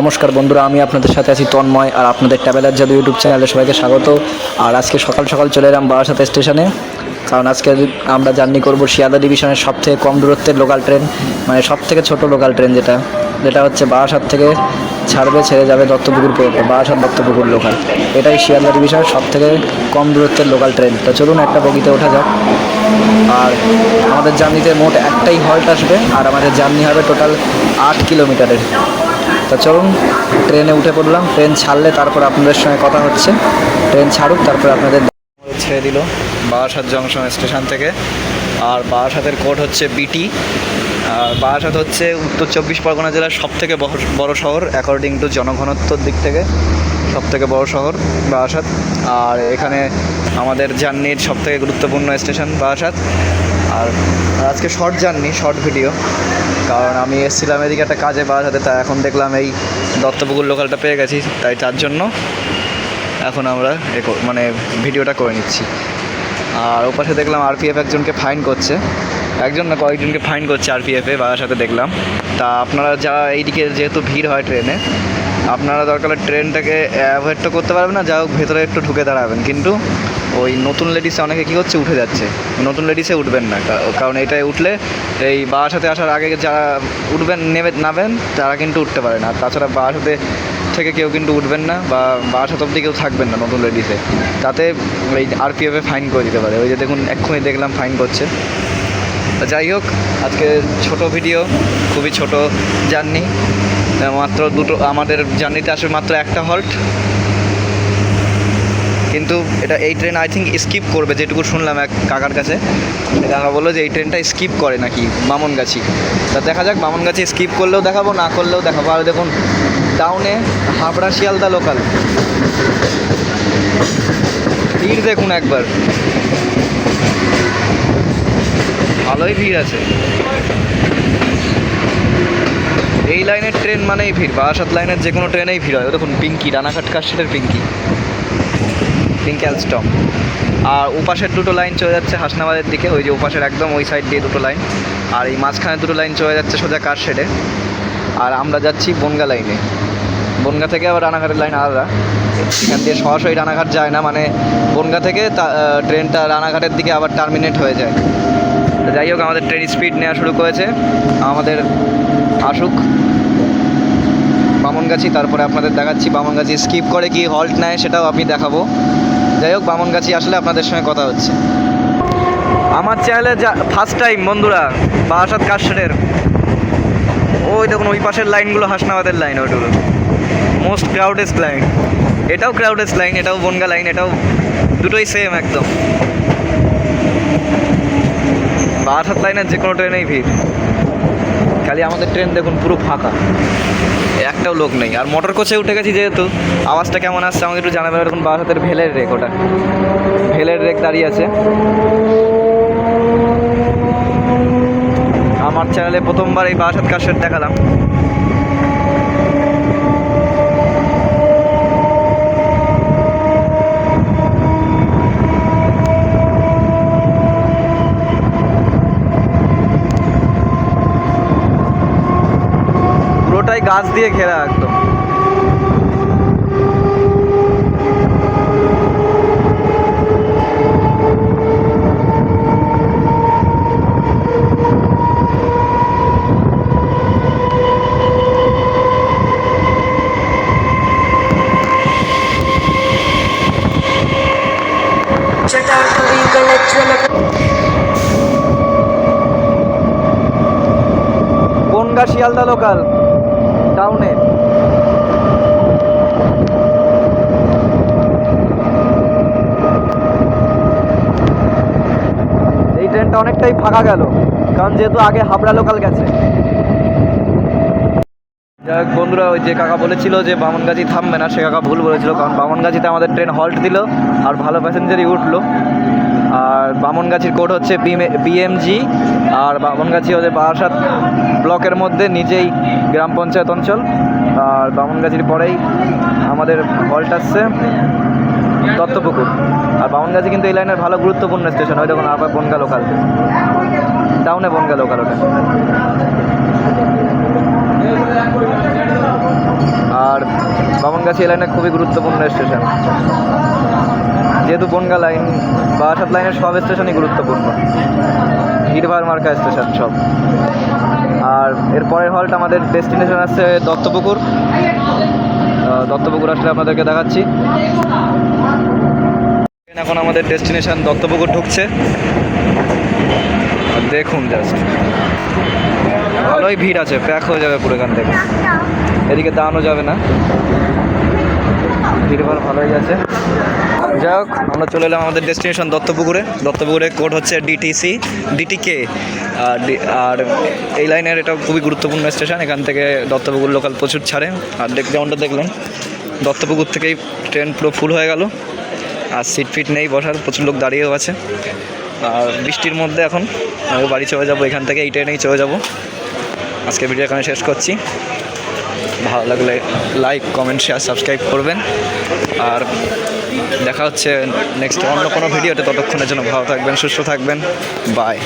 নমস্কার বন্ধুরা, আমি আপনাদের সাথে আছি তন্ময় আর আপনাদের ট্রাভেলার জাদু ইউটিউব চ্যানেলে সবাইকে স্বাগত। আর আজকে সকাল সকাল চলে এলাম বারাসাত স্টেশনে, কারণ আজকে আমরা জার্নি করব শিয়ালদা ডিভিশনের সব থেকে কম দূরত্বের লোকাল ট্রেন মানে সব থেকে ছোটো লোকাল ট্রেন যেটা। যেটা হচ্ছে বারাসাত থেকে ছাড়বে, ছেড়ে যাবে দত্তপুকুর পর্যন্ত, বারাসাত দত্তপুকুর লোকাল এটাই শিয়ালদা ডিভিশনের সব থেকে কম দূরত্বের লোকাল ট্রেন। তো চলুন একটা বগিতে ওঠা যাক। আর আমাদের জার্নিতে মোট একটাই হল্ট আসবে, আর আমাদের জার্নি হবে টোটাল আট কিলোমিটারের। তা চলুন, ট্রেনে উঠে পড়লাম। ট্রেন ছাড়লে তারপর আপনাদের সঙ্গে কথা হচ্ছে। ট্রেন ছাড়ুক, তারপর আপনাদের ছেড়ে দিল বারাসাত জংশন স্টেশন থেকে। আর বারাসাতের কোড হচ্ছে বিটি। আর বারাসাত হচ্ছে উত্তর চব্বিশ পরগনা জেলার সব থেকে বড় শহর অ্যাকর্ডিং টু জনঘনত্বর দিক থেকে সব থেকে বড় শহর বারাসাত। আর এখানে আমাদের জার্নির সব থেকে গুরুত্বপূর্ণ স্টেশন বারাসাত। আর আজকে শর্ট জার্নি, শর্ট ভিডিও। কারণ আমি এসেছিলাম এদিকে একটা কাজে বারাসাতে তা এখন দেখলাম এই দত্তপুকুর লোকালটা পেয়ে গেছি, তাই তার জন্য এখন আমরা মানে ভিডিওটা করে নিচ্ছি। আর ওপাশে দেখলাম আরপিএফ একজনকে ফাইন করছে। একজন না কয়েকজনকে ফাইন করছে আরপিএফে সাথে দেখলাম। তা আপনারা যারা এইদিকে যেহেতু ভিড় হয় ট্রেনে আপনারা দরকার হলে ট্রেনটাকে অ্যাভয়েড তো করতে পারবেন না, যা হোক ভেতরে একটু ঢুকে দাঁড়াবেন। কিন্তু ওই নতুন লেডিসে অনেকে কী হচ্ছে উঠে যাচ্ছে। নতুন লেডিসে উঠবেন না কারণ এটাই উঠলে এই বাবার সাথে আসার আগে যারা উঠবেন নেবে নাবেন তারা কিন্তু উঠতে পারে না। তাছাড়া বাবার সাথে থেকে কেউ কিন্তু উঠবেন না, বা বাসাত অব্দি কেউ থাকবেন না নতুন লেডিসে তাতে ওই আরপিএফে ফাইন করে দিতে পারে। ওই যে দেখুন, এক্ষুনি দেখলাম ফাইন করছে। যাই হোক, আজকে ছোট ভিডিও খুবই ছোট জার্নি মাত্র দুটো, আমাদের জার্নিতে আসবে মাত্র একটা হল্ট কিন্তু এটা এই ট্রেন আই থিঙ্ক স্কিপ করবে, যেটুকু শুনলাম এক কাকার কাছে। কাকা বলল যে এই ট্রেনটা স্কিপ করে নাকি বামনগাছি তা দেখা যাক বামনগাছি স্কিপ করলেও দেখাবো, না করলেও দেখাবো। আর দেখুন টাউনে হাবড়া শিয়ালদা লোকাল ভিড় দেখুন একবার। ভালোই ভিড় আছে। এই লাইনের ট্রেন মানেই ভিড়, বারাসাত লাইনের যে কোনো ট্রেনেই ভিড় হয়। দেখুন, পিঙ্কি, রানাঘাট কাশিটের পিঙ্কি? Pink Alstom. আর ওপাশের দুটো লাইন চলে যাচ্ছে হাসনাবাদের দিকে, ওই যে ওপাশের একদম ওই সাইড দিয়ে দুটো লাইন। আর এই মাঝখানে দুটো লাইন চলে যাচ্ছে সোজা কার শেডে আর আমরা যাচ্ছি বনগা লাইনে। বনগা থেকে আবার রানাঘাটের লাইন আলাদা। এখান দিয়ে সরাসরি রানাঘাট যায় না মানে বনগা থেকে ট্রেনটা রানাঘাটের দিকে আবার টার্মিনেট হয়ে যায়। যাই হোক, আমাদের ট্রেন স্পিড নেওয়া শুরু করেছে। আমাদের আসুক। বামনগাছি, তারপরে আপনাদের দেখাচ্ছি, বামনগাছি স্কিপ করে কি হল্ট নেয় সেটাও আমি দেখাবো। যাই হোক, বামনগাছি আসলে আপনাদের সঙ্গে কথা হচ্ছে। আমার চ্যানেলে যা ফার্স্ট টাইম বন্ধুরা, বারাসাত কাশের ওই দেখুন, ওই পাশের লাইনগুলো হাসনাবাদের লাইন ওইগুলো। মোস্ট ক্রাউডেস্ট লাইন এটাও ক্রাউডেস্ট লাইন এটাও বনগা লাইন এটাও দুটোই সেম একদম। বারাসাত লাইনের যে কোনো ট্রেনেই ভিড়। খালি আমাদের ট্রেন দেখুন পুরো ফাঁকা। একটাও লোক নেই। আর মোটর কোচে উঠে গেছি যেহেতু, আওয়াজটা কেমন আসছে আমাকে একটু জানাবেন। এরকম হাতের ভেলের রেক ওটা। ভেলের রেক দাঁড়িয়ে আছে। আমার চ্যানেলে প্রথমবার এই বারাসাত কাশের দেখালাম। গাছ দিয়ে ঘেরা একদম। শিয়ালদা লোকাল টাউনে এই ট্রেনটা অনেকটাই ফাঁকা গেল, কারণ যেহেতু আগে হাবড়া লোকাল গেছে। যাই হোক বন্ধুরা, ওই যে কাকা বলেছিল যে বামনগাছি থামবে না, সে কাকা ভুল বলেছিল, কারণ বামনগাছিতে আমাদের ট্রেন হল্ট দিল, আর ভালো প্যাসেঞ্জারই উঠল। আর বামনগাছির কোড হচ্ছে বিএমজি আর বামনগাছি হচ্ছে বারাসাত ব্লকের মধ্যে, নিজেই গ্রাম পঞ্চায়েত অঞ্চল। আর বামনগাছির পরেই আমাদের হল্ট আসছে দত্তপুকুর। আর বামনগাছি কিন্তু এই লাইনের ভালো গুরুত্বপূর্ণ স্টেশন হয় দেখুন আবার বনগা লোকাল টাউনে বনগা লোকাল ওটা। আর বামনগাছি এই লাইনে খুবই গুরুত্বপূর্ণ স্টেশন যেহেতু বনগা লাইন বারাসাত লাইনের সব স্টেশনই গুরুত্বপূর্ণ। ভিড়ভাড় মার্কা স্টেশন সব। আর এর পরের হলটা আমাদের ডেস্টিনেশন আছে দত্তপুকুর। দত্তপুকুর আসলে আপনাদেরকে দেখাচ্ছি। এখন আমাদের ডেস্টিনেশন দত্তপুকুর ঢুকছে। দেখুন জাস্ট ভালোই ভিড় আছে প্যাক হয়ে যাবে পুরো এখান থেকে। এদিকে দাঁড়ানো যাবে না। ভিড় ভাড় ভালোই আছে। যাই হোক, আমরা চলে এলাম আমাদের ডেস্টিনেশন দত্তপুকুরে। দত্তপুকুরে কোড হচ্ছে ডিটিসি ডিটিকে আর এই লাইনের এটা খুবই গুরুত্বপূর্ণ স্টেশন এখান থেকে দত্তপুকুর লোকাল প্রচুর ছাড়ে। আর দেখ, যেমনটা দেখলেন, দত্তপুকুর থেকেই ট্রেন পুরো ফুল হয়ে গেল। আর সিট ফিট নেই বসার, প্রচুর লোক দাঁড়িয়েও আছে। আর বৃষ্টির মধ্যে এখন, আমি বাড়ি চলে যাব, এখান থেকে এই ট্রেনেই চলে যাব। আজকে ভিডিও এখানে শেষ করছি। ভালো লাগলে লাইক কমেন্ট শেয়ার সাবস্ক্রাইব করবেন। আর দেখা হচ্ছে নেক্সট অন্য কোনো ভিডিওতে ততক্ষণের জন্য ভালো থাকবেন, সুস্থ থাকবেন। বাই